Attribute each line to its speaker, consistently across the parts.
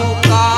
Speaker 1: का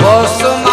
Speaker 1: বসম